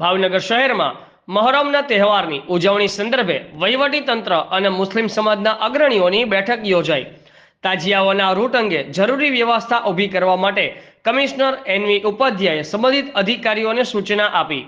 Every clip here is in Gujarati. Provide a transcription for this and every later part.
ભાવનગર શહેરમાં મહોરમના તહેવારની ઉજવણી સંદર્ભે વહીવટી તંત્ર અને મુસ્લિમ સમાજના અગ્રણીઓની બેઠક યોજાઈ. તાજિયાઓના રૂટ અંગે જરૂરી વ્યવસ્થા ઊભી કરવા માટે કમિશનર એનવી ઉપાધ્યાયે સંબંધિત અધિકારીઓને સૂચના આપી.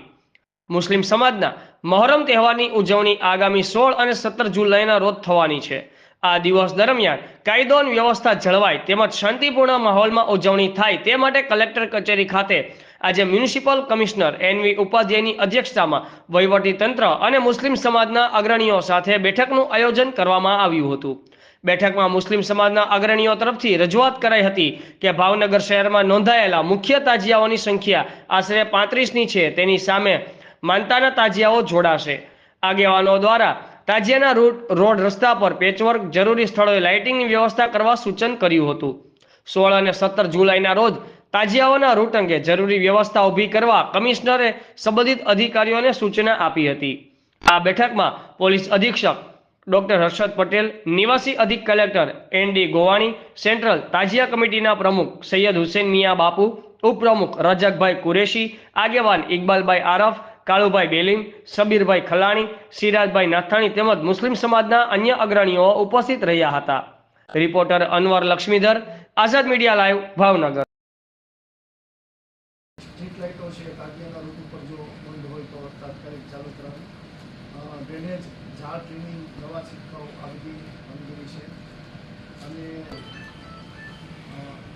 મુસ્લિમ સમાજના મહોરમ તહેવારની ઉજવણી આગામી સોળ અને સત્તર જુલાઈના રોજ થવાની છે. આ દિવસ દરમિયાન કાયદો અને વ્યવસ્થા જળવાય તેમજ શાંતિપૂર્ણ માહોલમાં ઉજવણી થાય તે માટે કલેક્ટર કચેરી ખાતે આજે મ્યુનિસિપલ કમિશનર એનવી ઉપાધ્યાયની અધ્યક્ષતામાં વહીવટી તંત્ર અને મુસ્લિમ સમાજના અગ્રણીઓ સાથે બેઠકનું આયોજન કરવામાં આવ્યું હતું. બેઠકમાં મુસ્લિમ સમાજના અગ્રણીઓ તરફથી રજૂઆત કરાઈ હતી કે ભાવનગર શહેરમાં નોંધાયેલા મુખ્ય તાજિયાઓની સંખ્યા આશરે પાંત્રીસની છે, તેની સામે માનતાના તાજિયાઓ જોડાશે. આગેવાનો દ્વારા તાજિયાના રૂટ, રોડ રસ્તા પર પેચવર્ક, જરૂરી સ્થળોએ લાઇટિંગની વ્યવસ્થા કરવા સૂચન કર્યું હતું. સોળ અને સત્તર જુલાઈના રોજ તાજિયાઓના રૂટ અંગે જરૂરી વ્યવસ્થા ઊભી કરવા કમિશનરે સંબંધિત અધિકારીઓને સૂચના આપી હતી. આ બેઠકમાં પોલીસ અધિક્ષક ડોક્ટર હર્ષદ પટેલ, નિવાસી અધિક collector N D Gowani, central તાજિયા કમિટીના પ્રમુખ સૈયદ હુસેન મિયા બાપુ, ઉપપ્રમુખ રજકભાઈ કુરેશી, આગેવાન ઇકબાલભાઈ આરફ, કાળુભાઈ બેલીમ, સબીરભાઈ ખલાણી, સિરાજભાઈ નાથાણી તેમજ મુસ્લિમ સમાજના અન્ય અગ્રણીઓ ઉપસ્થિત રહ્યા હતા. Reporter Anwar Laxmidhar, Azad media live, Bhavnagar. Street લાઇટો છે તાજિયાના રૂટ ઉપર જો બંધ હોય તો તાત્કાલિક ચાલુ કરાવે ડ્રેનેજ ઝાડ ટ્રીમિંગ દવા છંટકાવ આ બધી કામગીરી છે અને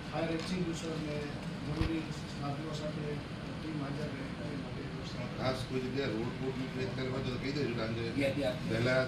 ફાયર એક્સટિંગ્યુશરને જરૂરી સાધનો સાથે ટીમ હાજર રહે માટે ખાસ કોઈ જગ્યાએ રોડ બોર્ડની કરવા તો કહી દેજો. પહેલા